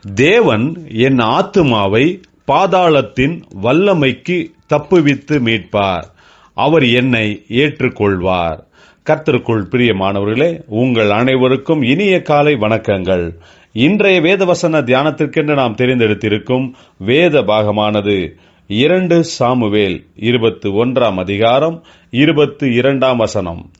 தேவன் என் ஆத்துமாவை பாதாளத்தின் வல்லமைக்கு தப்புவித்து மீட்பார். அவர் என்னை ஏற்றுக்கொள்வார். கர்த்தருக்குள் பிரியமானவர்களே உங்கள் அனைவருக்கும் இனிய காலை வணக்கங்கள். இன்றைய வேதவசன தியானத்திற்கென்று நாம் தெரிந்தெடுத்திருக்கும் வேத பாகமானது இரண்டு சாமுவேல் இருபத்து ஒன்றாம் அதிகாரம் இருபத்து இரண்டாம் வசனம்.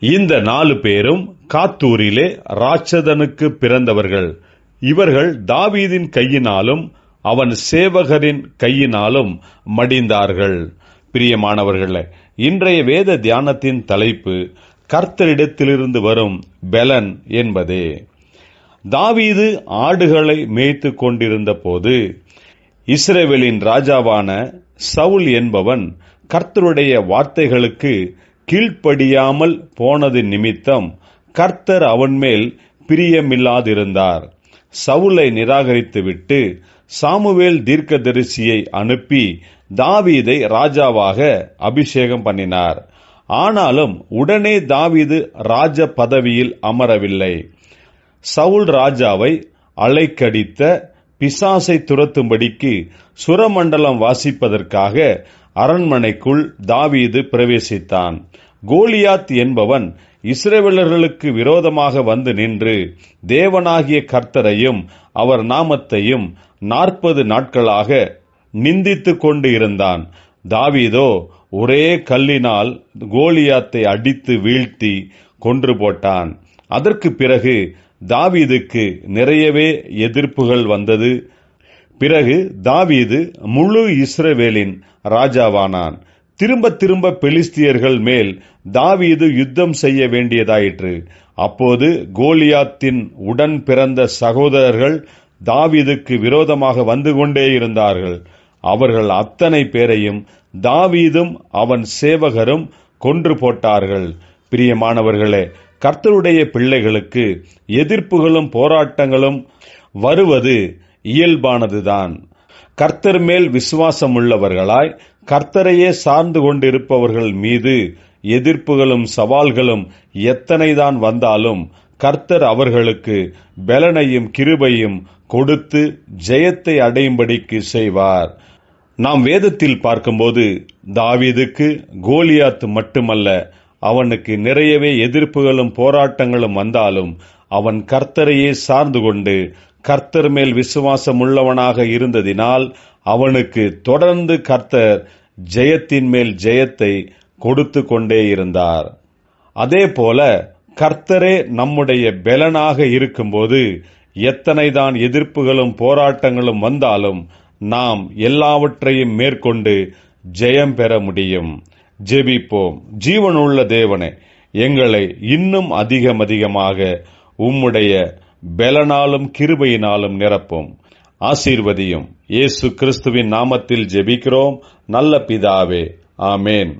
இந்த நாலு பேரும் காத்தூரிலே ராட்சதனுக்கு பிறந்தவர்கள். இவர்கள் தாவீதின் கையினாலும் அவன் சேவகரின் கையினாலும் மடிந்தார்கள். பிரியமானவர்களே இன்றைய வேத தியானத்தின் தலைப்பு கர்த்தரிடத்திலிருந்து வரும் பெலன் என்பதே. தாவீது ஆடுகளை மேய்த்து கொண்டிருந்த போது இஸ்ரேவேலின் ராஜாவான சவுல் என்பவன் கர்த்தருடைய வார்த்தைகளுக்கு கீழ்ப்படியாமல் போனது நிமித்தம் கர்த்தர் அவன் மேல் பிரியமில்லாதிருந்தார். சவுலை நிராகரித்துவிட்டு சாமுவேல் தீர்க்கதரிசியை அனுப்பி தாவீதை ராஜாவாக அபிஷேகம் பண்ணினார். ஆனாலும் உடனே தாவீது ராஜ பதவியில் அமரவில்லை. சவுல் ராஜாவை அலைக்கடித்த பிசாசை துரத்தும்படிக்கு சுரமண்டலம் வாசிப்பதற்காக அரண்மனைக்குள் தாவீது பிரவேசித்தான். கோலியாத் என்பவன் இஸ்ரேவேலர்களுக்கு விரோதமாக வந்து நின்று தேவனாகிய கர்த்தரையும் அவர் நாமத்தையும் நாற்பது நாட்களாக நிந்தித்து கொண்டு இருந்தான். தாவீதோ ஒரே கல்லினால் கோலியாத்தை அடித்து வீழ்த்தி கொன்று போட்டான். அதற்கு பிறகு தாவீதுக்கு நிறையவே எதிர்ப்புகள் வந்தது. பிறகு தாவீது முழு இஸ்ரவேலின் ராஜாவானான். திரும்ப திரும்ப பெலிஸ்தியர்கள் மேல் தாவீது யுத்தம் செய்ய வேண்டியதாயிற்று. அப்போது கோலியாத்தின் உடன் பிறந்த சகோதரர்கள் தாவீதுக்கு விரோதமாக வந்து கொண்டே இருந்தார்கள். அவர்கள் அத்தனை பேரையும் தாவீதும் அவன் சேவகரும் கொன்று போட்டார்கள். பிரியமானவர்களே கர்த்தருடைய பிள்ளைகளுக்கு எதிர்ப்புகளும் போராட்டங்களும் வருவது இயல்பானதுதான். கர்த்தர் மேல் விசுவாசம் உள்ளவர்களாய் கர்த்தரையே சார்ந்து கொண்டிருப்பவர்கள் மீது எதிர்ப்புகளும் சவால்களும் எத்தனைதான் வந்தாலும் கர்த்தர் அவர்களுக்கு பலனையும் கிருபையும் கொடுத்து ஜெயத்தை அடையும்படிக்கு செய்வார். நாம் வேதத்தில் பார்க்கும்போது தாவீதுக்கு கோலியாத் மட்டுமல்ல அவனுக்கு நிறையவே எதிர்ப்புகளும் போராட்டங்களும் வந்தாலும் அவன் கர்த்தரையே சார்ந்து கொண்டு கர்த்தர் மேல் விசுவாசம் உள்ளவனாக இருந்ததினால் அவனுக்கு தொடர்ந்து கர்த்தர் ஜெயத்தின் மேல் ஜெயத்தை கொடுத்து கொண்டே இருந்தார். அதே போல கர்த்தரே நம்முடைய பெலனாக இருக்கும்போது எத்தனைதான் எதிர்ப்புகளும் போராட்டங்களும் வந்தாலும் நாம் எல்லாவற்றையும் மேற்கொண்டு ஜெயம் பெற முடியும். ஜெபிப்போம். ஜீவனுள்ள தேவனே எங்களை இன்னும் அதிகம் அதிகமாக உம்முடைய பெலனாலும் கிருபையினாலும் நிரப்பும். ஆசீர்வதியும். இயேசு கிறிஸ்துவின் நாமத்தில் ஜெபிக்கிறோம். நல்ல பிதாவே. ஆமேன்.